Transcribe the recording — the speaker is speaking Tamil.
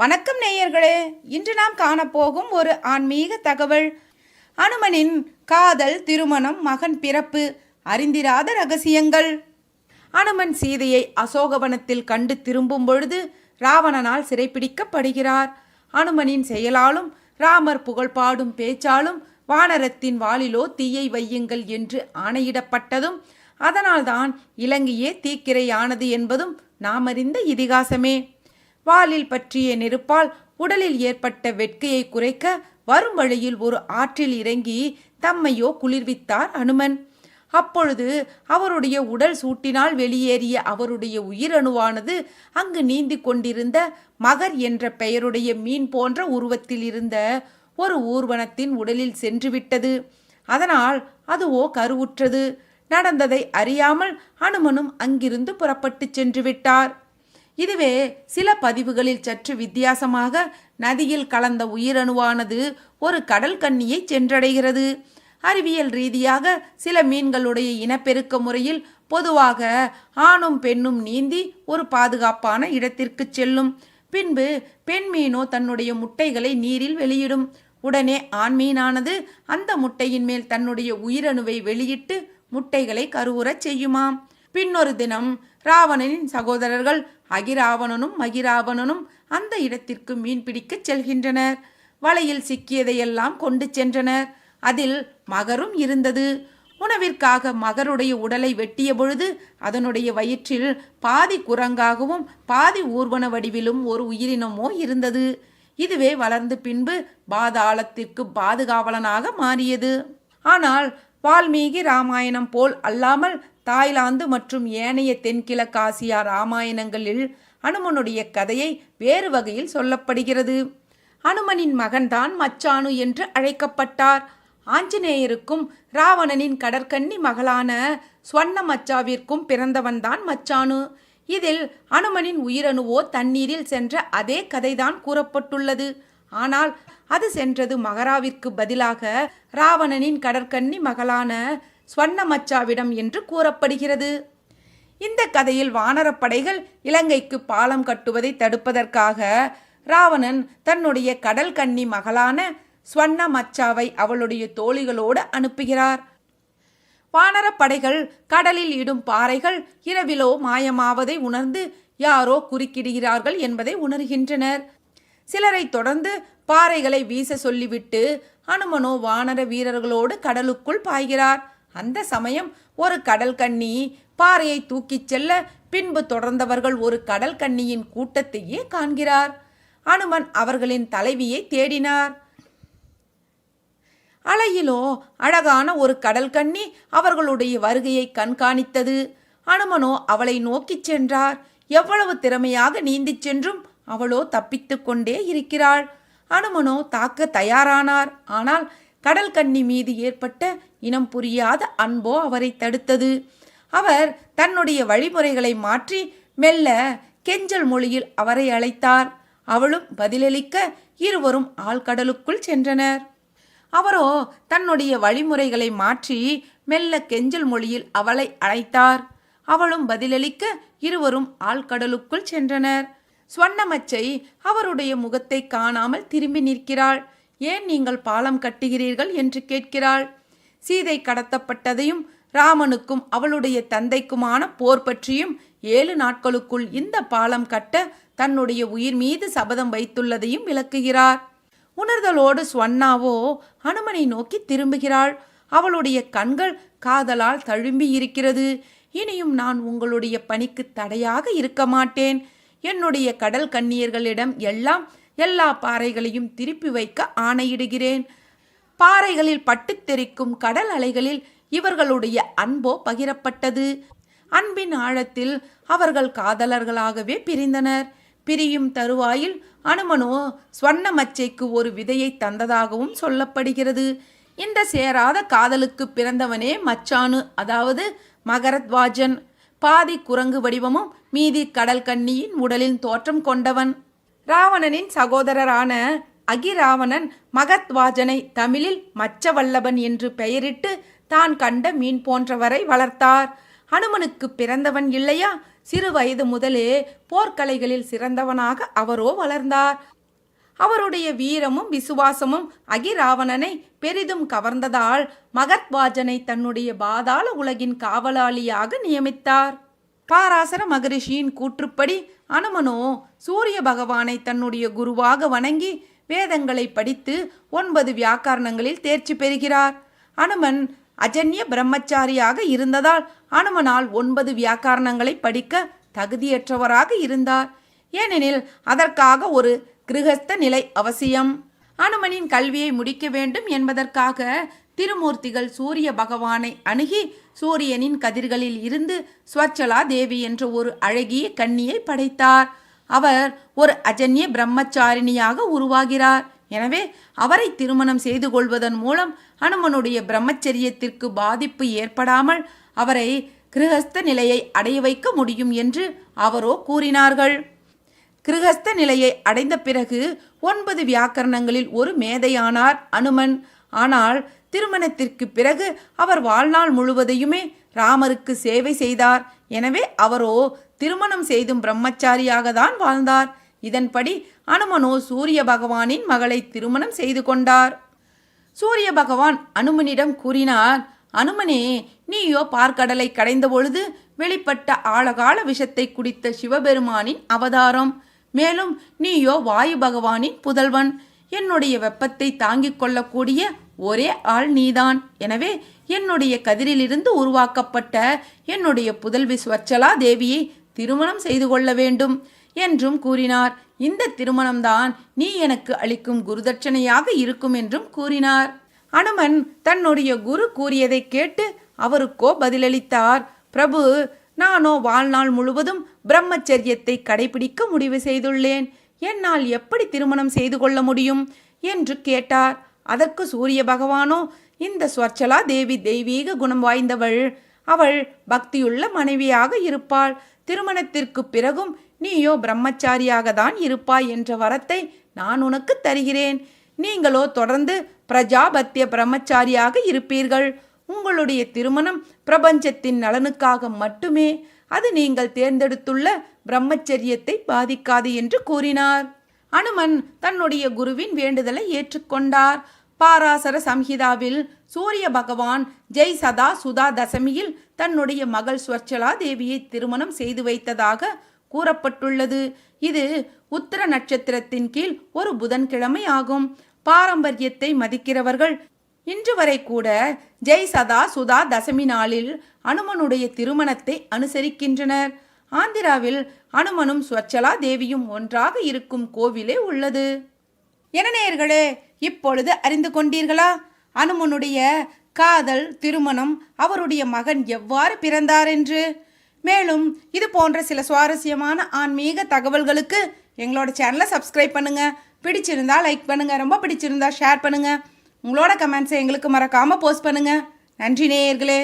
வணக்கம் நேயர்களே. இன்று நாம் காணப்போகும் ஒரு ஆன்மீக தகவல். அனுமனின் காதல் திருமணம் மகன் பிறப்பு அறிந்திராத ரகசியங்கள். அனுமன் சீதையை அசோகவனத்தில் கண்டு திரும்பும் பொழுது ராவணனால் சிறைப்பிடிக்கப்படுகிறார். அனுமனின் செயலாலும் ராமர் புகழ் பாடும் பேச்சாலும் வானரத்தின் வாளிலோ தீயை வையுங்கள் என்று ஆணையிடப்பட்டதும் அதனால்தான் இலங்கையே தீக்கிரையானது என்பதும் நாம் அறிந்த இதிகாசமே. வாலில் பற்றிய நெருப்பால் உடலில் ஏற்பட்ட வெட்கையை குறைக்க வரும் வழியில் ஒரு ஆற்றில் இறங்கி தம்மையோ குளிர்வித்தார் அனுமன். அப்பொழுது அவருடைய உடல் சூட்டினால் வெளியேறிய அவருடைய உயிரணுவானது அங்கு நீந்தி கொண்டிருந்த மகர் என்ற பெயருடைய மீன் போன்ற உருவத்தில் இருந்த ஒரு ஊர்வனத்தின் உடலில் சென்றுவிட்டது. அதனால் அதுவோ கருவுற்றது. நடந்ததை அறியாமல் அனுமனும் அங்கிருந்து புறப்பட்டு சென்று விட்டார் இதுவே சில பதிவுகளில் சற்று வித்தியாசமாக நதியில் கலந்த உயிரணுவானது ஒரு கடல் கண்ணியை சென்றடைகிறது. அறிவியல் ரீதியாக சில மீன்களுடைய இனப்பெருக்க முறையில் பொதுவாக ஆணும் பெண்ணும் நீந்தி ஒரு பாதுகாப்பான இடத்திற்கு செல்லும். பின்பு பெண் மீனோ தன்னுடைய முட்டைகளை நீரில் வெளியிடும். உடனே ஆண் மீனானது அந்த முட்டையின் மேல் தன்னுடைய உயிரணுவை வெளியிட்டு முட்டைகளை கருவுறச் செய்யுமாம். பின்னொரு தினம் ராவணனின் சகோதரர்கள் அகிராவணனும் மகிராவணனும் அந்த இடத்திற்கு மீன் பிடிக்கச் செல்கின்றனர். வலையில் சிக்கியதையெல்லாம் கொண்டு சென்றனர். அதில் மகரும் இருந்தது. உணவிற்காக மகருடைய உடலை வெட்டிய பொழுது அதனுடைய வயிற்றில் பாதி குரங்காகவும் பாதி ஊர்வன வடிவிலும் ஒரு உயிரினமோ இருந்தது. இதுவே வளர்ந்து பின்பு பாதாளத்திற்கு பாதுகாவலனாக மாறியது. ஆனால் வால்மீகி ராமாயணம் போல் அல்லாமல் தாய்லாந்து மற்றும் ஏனைய தென்கிழக்காசியா ராமாயணங்களில் அனுமனுடைய கதையை வேறு வகையில் சொல்லப்படுகிறது. அனுமனின் மகன்தான் மச்சானு என்று அழைக்கப்பட்டார். ஆஞ்சநேயருக்கும் ராவணனின் கடற்கன்னி மகளான ஸ்வர்ண மச்சாவிற்கும் பிறந்தவன்தான் மச்சானு. இதில் அனுமனின் உயிரணுவோ தண்ணீரில் சென்ற அதே கதைதான் கூறப்பட்டுள்ளது. ஆனால் அது சென்றது மகராவிற்கு பதிலாக ராவணனின் கடற்கன்னி மகளான ஸ்வர்ணமச்சாவிடம் என்று கூறப்படுகிறது. இந்த கதையில் வானரப்படைகள் இலங்கைக்கு பாலம் கட்டுவதை தடுப்பதற்காக ராவணன் தன்னுடைய கடல் கன்னி மகளான ஸ்வர்ண மச்சாவை அவளுடைய தோழிகளோடு அனுப்புகிறார். வானரப்படைகள் கடலில் இடும் பாறைகள் இரவிலோ மாயமாவதை உணர்ந்து யாரோ குறுக்கிடுகிறார்கள் என்பதை உணர்கின்றனர். சிலரை தொடர்ந்து பாறைகளை வீச சொல்லிவிட்டு அனுமனோ வானர வீரர்களோடு கடலுக்குள் பாய்கிறார். அந்த சமயம் ஒரு கடல் கன்னி பாறையை தூக்கிச் செல்ல பின்பு தொடர்ந்தவர்கள் ஒரு கடல் கண்ணியின் கூட்டத்தையே காண்கிறார். அனுமன் அவர்களின் தலைவியை தேடினார். அலையிலோ அழகான ஒரு கடல் கண்ணி அவர்களுடைய வருகையை கண்காணித்தது. அனுமனோ அவளை நோக்கிச் சென்றார். எவ்வளவு திறமையாக நீந்திச் சென்றும் அவளோ தப்பித்து கொண்டே இருக்கிறாள். அனுமனோ தாக்க தயாரானார். ஆனால் கடல் கண்ணி மீது ஏற்பட்ட இனம் புரியாத அன்போ அவரை தடுத்தது. அவர் தன்னுடைய வழிமுறைகளை மாற்றி மெல்ல கெஞ்சல் மொழியில் அவரை அழைத்தார். அவளும் பதிலளிக்க இருவரும் ஆழ்கடலுக்குள் சென்றனர். அவரோ தன்னுடைய வழிமுறைகளை மாற்றி மெல்ல கெஞ்சல் மொழியில் அவளை அழைத்தார். அவளும் பதிலளிக்க இருவரும் ஆழ்கடலுக்குள் சென்றனர். ஸ்வர்ணமச்சை அவருடைய முகத்தை காணாமல் திரும்பி நிற்கிறாள். ஏன் நீங்கள் பாலம் கட்டுகிறீர்கள்? என்று கேட்கிறாள். சீதை கடத்தப்பட்டதையும் ராமனுக்கும் அவளுடைய தந்தைக்குமான போர் பற்றியும் ஏழு நாட்களுக்குள் இந்த பாலம் கட்ட தன்னுடைய உயிர் மீது சபதம் வைத்துள்ளதையும் விளக்குகிறார். உணர்தலோடு ஸ்வன்னாவோ அனுமனை நோக்கி திரும்புகிறாள். அவளுடைய கண்கள் காதலால் தழும்பி இருக்கிறது. இனியும் நான் உங்களுடைய பணிக்கு தடையாக இருக்க மாட்டேன். என்னுடைய கடல் கண்ணியர்களிடம் எல்லாம் எல்லா பாறைகளையும் திருப்பி வைக்க ஆணையிடுகிறேன். பாறைகளில் பட்டுத் தெரிக்கும் கடல் அலைகளில் இவர்களுடைய அன்போ பகிரப்பட்டது. அன்பின் ஆழத்தில் அவர்கள் காதலர்களாகவே பிரிந்தனர். பிரியும் தருவாயில் அனுமனோ ஸ்வர்ணமச்சைக்கு ஒரு விதையை தந்ததாகவும் சொல்லப்படுகிறது. இந்த சேராத காதலுக்கு பிறந்தவனே மச்சானு அதாவது மகரத்வாஜன். பாதி குரங்கு வடிவமும் மீதி கடல் கன்னியின் உடலின் தோற்றம் கொண்டவன். ராவணனின் சகோதரரான அகிராவணன் மகத்வாஜனை தமிழில் மச்சவல்லபன் என்று பெயரிட்டு தான் கண்ட மீன் போன்றவரை வளர்த்தார். அனுமனுக்கு பிறந்தவன் இல்லையா? சிறு வயது முதலே போர்க்கலைகளில் சிறந்தவனாக அவரோ வளர்ந்தார். அவருடைய வீரமும் விசுவாசமும் அகிராவணனை பெரிதும் கவர்ந்ததால் மகத்வாஜனை தன்னுடைய பாதாள உலகின் காவலாளியாக நியமித்தார். பாராசர மகரிஷியின் கூற்றுப்படி அனுமனோ சூரிய பகவானை தன்னுடைய குருவாக வணங்கி வேதங்களை படித்து ஒன்பது வியாக்கரணங்களில் தேர்ச்சி பெறுகிறார். அனுமன் அஜன்ய பிரம்மச்சாரியாக இருந்ததால் அனுமனால் ஒன்பது வியாக்கரணங்களை படிக்க தகுதியற்றவராக இருந்தார். ஏனெனில் அதற்காக ஒரு கிரகஸ்த நிலை அவசியம். அனுமனின் கல்வியை முடிக்க வேண்டும் என்பதற்காக திருமூர்த்திகள் சூரிய பகவானை அணுகி சூரியனின் கதிர்களில் இருந்து ஸ்வச்சலா தேவி என்ற ஒரு அழகிய கன்னியை படைத்தார். அவர் ஒரு அஜன்ய பிரம்மச்சாரிணியாக உருவாகிறார். எனவே அவரை திருமணம் செய்து கொள்வதன் மூலம் அனுமனுடைய பிரம்மச்சரியத்திற்கு பாதிப்பு ஏற்படாமல் அவரை கிருஹஸ்த நிலையை அடைய வைக்க முடியும் என்று அவரோ கூறினார்கள். கிருஹஸ்த நிலையை அடைந்த பிறகு ஒன்பது வியாக்கரணங்களில் ஒரு மேதையானார் அனுமன். ஆனால் திருமணத்திற்கு பிறகு அவர் வாழ்நாள் முழுவதையுமே ராமருக்கு சேவை செய்தார். எனவே அவரோ திருமணம் செய்தும் பிரம்மச்சாரியாக தான் வாழ்ந்தார். இதன்படி அனுமனோ சூரிய பகவானின் மகளை திருமணம் செய்து கொண்டார். சூரிய பகவான் அனுமனிடம் கூறினார் அனுமனே நீயோ பார்க்கடலை கடைந்த பொழுது வெளிப்பட்ட ஆழகால விஷத்தை குடித்த சிவபெருமானின் அவதாரம். மேலும் நீயோ வாயு பகவானின் புதல்வன். என்னுடைய வெப்பத்தை தாங்கிக் கொள்ளக்கூடிய ஒரே ஆள் நீதான். எனவே என்னுடைய கதிரிலிருந்து உருவாக்கப்பட்ட என்னுடைய புதல்வி ஸ்வச்சலா தேவியை திருமணம் செய்து கொள்ள வேண்டும் என்றும் கூறினார். இந்த திருமணம்தான் நீ எனக்கு அளிக்கும் குருதட்சணையாக இருக்கும் என்றும் கூறினார். அனுமன் தன்னுடைய குரு கூறியதை கேட்டு அவருக்கோ பதிலளித்தார். பிரபு நானோ வாழ்நாள் முழுவதும் பிரம்மச்சரியத்தை கடைபிடிக்க முடிவு செய்துள்ளேன். என்னால் எப்படி திருமணம் செய்து கொள்ள முடியும் என்று கேட்டார். அதற்கு சூரிய பகவானோ இந்த ஸ்வச்சலா தேவி தெய்வீக குணம் வாய்ந்தவள். அவள் பக்தியுள்ள மனைவியாக இருப்பாள். திருமணத்திற்கு பிறகும் நீயோ பிரம்மச்சாரியாக தான் இருப்பாய் என்ற வரத்தை நான் உனக்கு தருகிறேன். நீங்களோ தொடர்ந்து பிரஜாபத்திய பிரம்மச்சாரியாக இருப்பீர்கள். உங்களுடைய திருமணம் பிரபஞ்சத்தின் நலனுக்காக மட்டுமே. அது நீங்கள் தேர்ந்தெடுத்துள்ள பிரம்மச்சரியத்தை பாதிக்காது என்று கூறினார். அனுமன் தன்னுடைய குருவின் வேண்டுதலை ஏற்றுக்கொண்டார். பாராசர சம்ஹிதாவில் சூரிய பகவான் ஜெய் சதா சுதா தசமியில் தன்னுடைய மகள் ஸ்வர்ச்சலா தேவியை திருமணம் செய்து வைத்ததாக கூறப்பட்டுள்ளது. இது உத்தர நட்சத்திரத்தின் கீழ் ஒரு புதன்கிழமை ஆகும். பாரம்பரியத்தை மதிக்கிறவர்கள் இன்று வரை கூட ஜெய் சதா சுதா தசமி நாளில் அனுமனுடைய திருமணத்தை அனுசரிக்கின்றனர். ஆந்திராவில் அனுமனும் ஸ்வச்சலா தேவியும் ஒன்றாக இருக்கும் கோவிலே உள்ளது. என நேயர்களே இப்பொழுது அறிந்து கொண்டீர்களா? அனுமனுடைய காதல் திருமணம் அவருடைய மகன் எவ்வாறு பிறந்தார் என்று? மேலும் இது போன்ற சில சுவாரஸ்யமான ஆன்மீக தகவல்களுக்கு எங்களோட சேனலை சப்ஸ்கிரைப் பண்ணுங்கள் பிடிச்சிருந்தா லைக் பண்ணுங்கள் ரொம்ப பிடிச்சிருந்தா ஷேர் பண்ணுங்கள் உங்களோட கமெண்ட்ஸை எங்களுக்கு மறக்காமல் போஸ்ட் பண்ணுங்கள் நன்றி நேயர்களே.